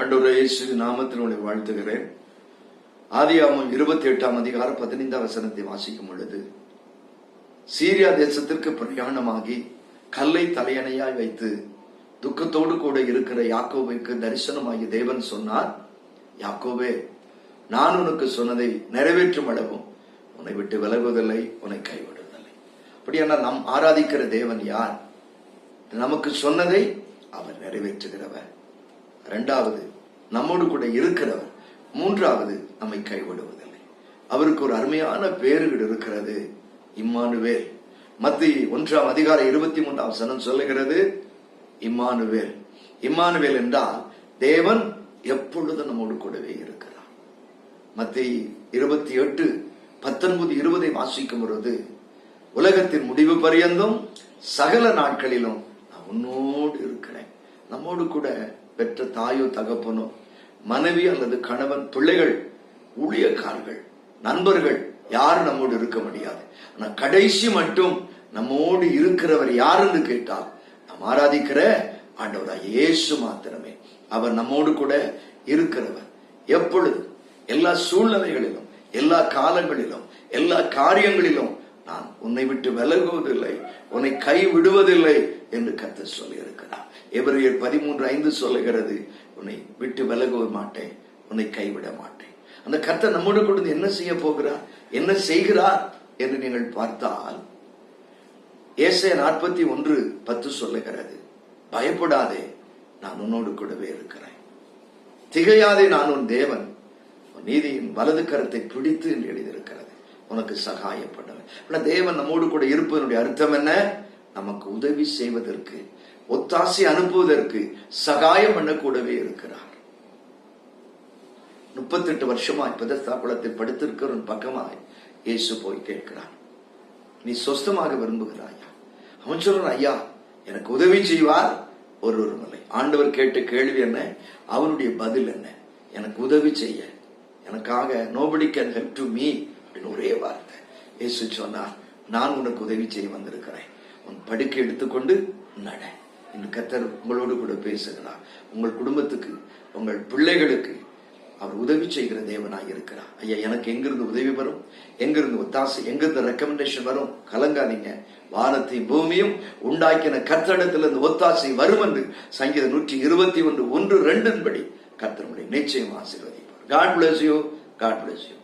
அன்றொரு இயேசு நாமத்தில் உங்களை வாழ்த்துகிறேன். ஆதியாமம் இருபத்தி எட்டாம் அதிகாரம் பதினைந்தாம் வசனத்தை வாசிக்கும் பொழுது சீரியா தேசத்திற்கு பிரயாணமாகி கல்லை தலையணையாய் வைத்து துக்கத்தோடு கூட இருக்கிற யாக்கோபுக்கு தரிசனமாகி தேவன் சொன்னார் யாக்கோபே நான் உனக்கு சொன்னதை நிறைவேற்றும் அளவும் உன்னை விட்டு விலகுவதில்லை உன்னை கைவிடுவதில்லை. அப்படியானால் நாம் ஆராதிக்கிற தேவன் யார்? நமக்கு சொன்னதை அவர் நிறைவேற்றுகிறவர். இரண்டாவது நம்மோடு கூட இருக்கிறவர். மூன்றாவது நம்மை கைவிடுவதில்லை. அவருக்கு ஒரு அருமையான பேருகள் இருக்கிறது. இம்மானுவேல். மத்திய ஒன்றாம் அதிகார இருபத்தி மூன்றாம் சனம் சொல்லுகிறது இம்மானுவேல். இம்மானுவேல் என்றால் தேவன் எப்பொழுதும் நம்மோடு கூடவே இருக்கிறார். மத்திய இருபத்தி எட்டு பத்தொன்பது இருபதை வாசிக்கும் பொழுது உலகத்தின் முடிவு பரியந்தும் சகல நாட்களிலும் நான் உன்னோடு இருக்கிறேன். நம்மோடு கூட பெற்ற தாயோ தகப்பனோ மனைவி அல்லது கணவன் பிள்ளைகள் ஊழியக்காரர்கள் நண்பர்கள் யாரும் நம்மோடு இருக்க முடியாது. ஆனா கடைசி மட்டும் நம்மோடு இருக்கிறவர் யாருன்னு கேட்டால் நாம் ஆராதிக்கிற ஆண்டவரா இயேசு மாத்திரமே. அவர் நம்மோடு கூட இருக்கிறவர். எப்பொழுது? எல்லா சூழ்நிலைகளிலும் எல்லா காலங்களிலும் எல்லா காரியங்களிலும் நான் உன்னை விட்டு விலகுவதில்லை உன்னை கை விடுவதில்லை என்று கத்த சொல்லி இருக்கிறார் எவரையர் பதிமூன்று ஐந்து சொல்லுகிறது உன்னை விட்டு விலக மாட்டேன் உன்னை கைவிட மாட்டேன். அந்த கர்த்தர் நம்மோடு கொடுத்து என்ன செய்ய போகிறார்? என்ன செய்கிறார் என்று நீங்கள் பார்த்தால் ஏசே நாற்பத்தி ஒன்று பத்து சொல்லுகிறது பயப்படாதே நான் உன்னோடு கூடவே இருக்கிறேன். திகையாதே நான் உன் தேவன். உன் நீதியின் வலது கரத்தை பிடித்து என்று எழுதியிருக்கிறது. உனக்கு சகாயப்படுவேன். தேவன் நம்மோடு கூட இருப்பதனுடைய அர்த்தம் என்ன? நமக்கு உதவி செய்வதற்கு ஒத்தாசை அனுப்புவதற்கு சகாயம் பண்ண கூடவே இருக்கிறார். முப்பத்தெட்டு எட்டு பெதஸ்தா குளத்தில் படுத்திருக்கிற பக்கமாய் இயேசு போய் கேட்கிறான் நீ சொஸ்தமாக விரும்புகிறாயா? அவன் சொல்றான் ஐயா எனக்கு உதவி செய்வார் ஒரு ஒரு மலை ஆண்டவர் கேட்ட கேள்வி என்ன? அவனுடைய பதில் என்ன? எனக்கு உதவி செய்ய. எனக்காக nobody can help to me அப்படின்னு ஒரே வார்த்தை. இயேசு சொன்னார் நான் உனக்கு உதவி செய்ய வந்திருக்கிறேன். உன் படுக்கை எடுத்துக்கொண்டு நட. இன்று கத்தர் உங்களோடு கூட பேசுகிறார். உங்கள் குடும்பத்துக்கு உங்கள் பிள்ளைகளுக்கு அவர் உதவி செய்கிற தேவனாக இருக்கிறார். ஐயா எனக்கு எங்கிருந்து உதவி வரும்? எங்கிருந்து ஒத்தாசை எங்கிருந்து ரெக்கமெண்டேஷன் வரும்? கலங்காதீங்க. வானத்தை பூமியும் உண்டாக்கின கத்தடத்தில் இருந்து ஒத்தாசை வரும் என்று சங்கீத நூற்றி இருபத்தி ஒன்று ஒன்று ரெண்டின் படி கத்தனுடைய நிச்சயம் ஆசீர்வதிப்பார். God bless you God bless you